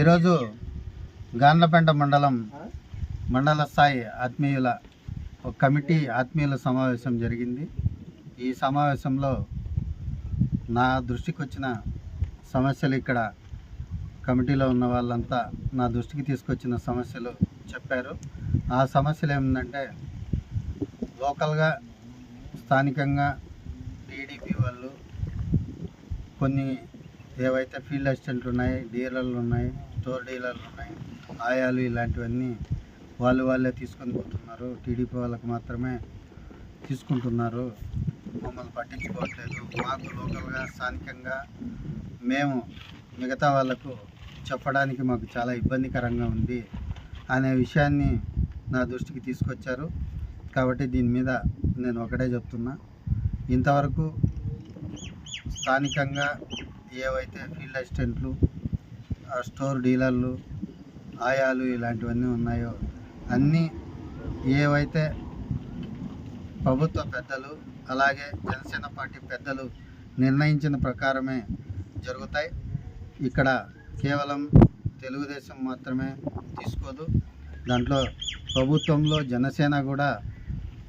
ఈరోజు గాండ్లపేంట మండలం మండల స్థాయి ఆత్మీయుల ఒక కమిటీ ఆత్మీయుల సమావేశం జరిగింది. ఈ సమావేశంలో నా దృష్టికి వచ్చిన సమస్యలు ఇక్కడ కమిటీలో ఉన్న వాళ్ళంతా నా దృష్టికి తీసుకొచ్చిన సమస్యలు చెప్పారు. ఆ సమస్యలు ఏమిటంటే లోకల్గా స్థానికంగా టీడీపీ వాళ్ళు కొన్ని ఏవైతే ఫీల్డ్ అసిస్టెంట్లు ఉన్నాయి డీలర్లు ఉన్నాయి స్టోర్ డీలర్లు ఉన్నాయి ఆయాలు ఇలాంటివన్నీ వాళ్ళు వాళ్ళే తీసుకొని పోతున్నారు. టీడీపీ వాళ్ళకి మాత్రమే తీసుకుంటున్నారు. మమ్మల్ని పట్టించుకోవట్లేదు. మాకు లోకల్గా స్థానికంగా మేము మిగతా వాళ్ళకు చెప్పడానికి మాకు చాలా ఇబ్బందికరంగా ఉంది అనే విషయాన్ని నా దృష్టికి తీసుకొచ్చారు. కాబట్టి దీని మీద నేను ఒకటే చెప్తున్నా. ఇంతవరకు స్థానికంగా ఏవైతే ఫీల్డ్ అసిస్టెంట్లు స్టోర్ డీలర్లు ఆయాలు ఇలాంటివన్నీ ఉన్నాయో అన్నీ ఏవైతే ప్రభుత్వ పెద్దలు అలాగే జనసేన పార్టీ పెద్దలు నిర్ణయించిన ప్రకారమే జరుగుతాయి. ఇక్కడ కేవలం తెలుగుదేశం మాత్రమే తీసుకోదు. దాంట్లో ప్రభుత్వంలో జనసేన కూడా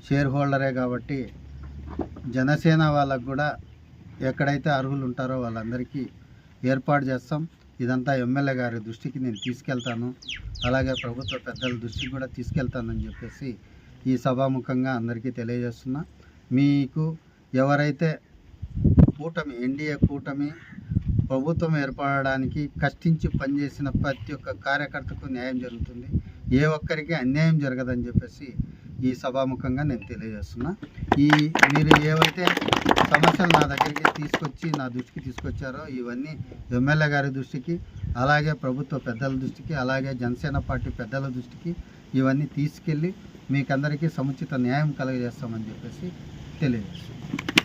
షేర్ హోల్డరే కాబట్టి జనసేన వాళ్ళకు కూడా ఎక్కడైతే అర్హులు ఉంటారో వాళ్ళందరికీ ఏర్పాటు చేస్తాం. ఇదంతా ఎమ్మెల్యే గారి దృష్టికి నేను తీసుకెళ్తాను. అలాగే ప్రభుత్వ పెద్దల దృష్టికి కూడా తీసుకెళ్తానని చెప్పేసి ఈ సభాముఖంగా అందరికీ తెలియజేస్తున్నా. మీకు ఎవరైతే కూటమి ఎన్డీఏ కూటమి ప్రభుత్వం ఏర్పడడానికి కష్టించి పనిచేసిన ప్రతి ఒక్క కార్యకర్తకు న్యాయం జరుగుతుంది. ఏ ఒక్కరికి అన్యాయం జరగదని చెప్పేసి ఈ సభాముఖంగా నేను తెలియజేస్తున్నా. ఈ మీరు ఏవైతే సమస్యలు నా దగ్గరికి తీసుకొచ్చి నా దృష్టికి తీసుకొచ్చారో ఇవన్నీ ఎమ్మెల్యే గారి దృష్టికి అలాగే ప్రభుత్వ పెద్దల దృష్టికి అలాగే జనసేన పార్టీ పెద్దల దృష్టికి ఇవన్నీ తీసుకెళ్ళి మీకందరికీ సముచిత న్యాయం కలుగజేస్తామని చెప్పేసి తెలియజేస్తున్నాను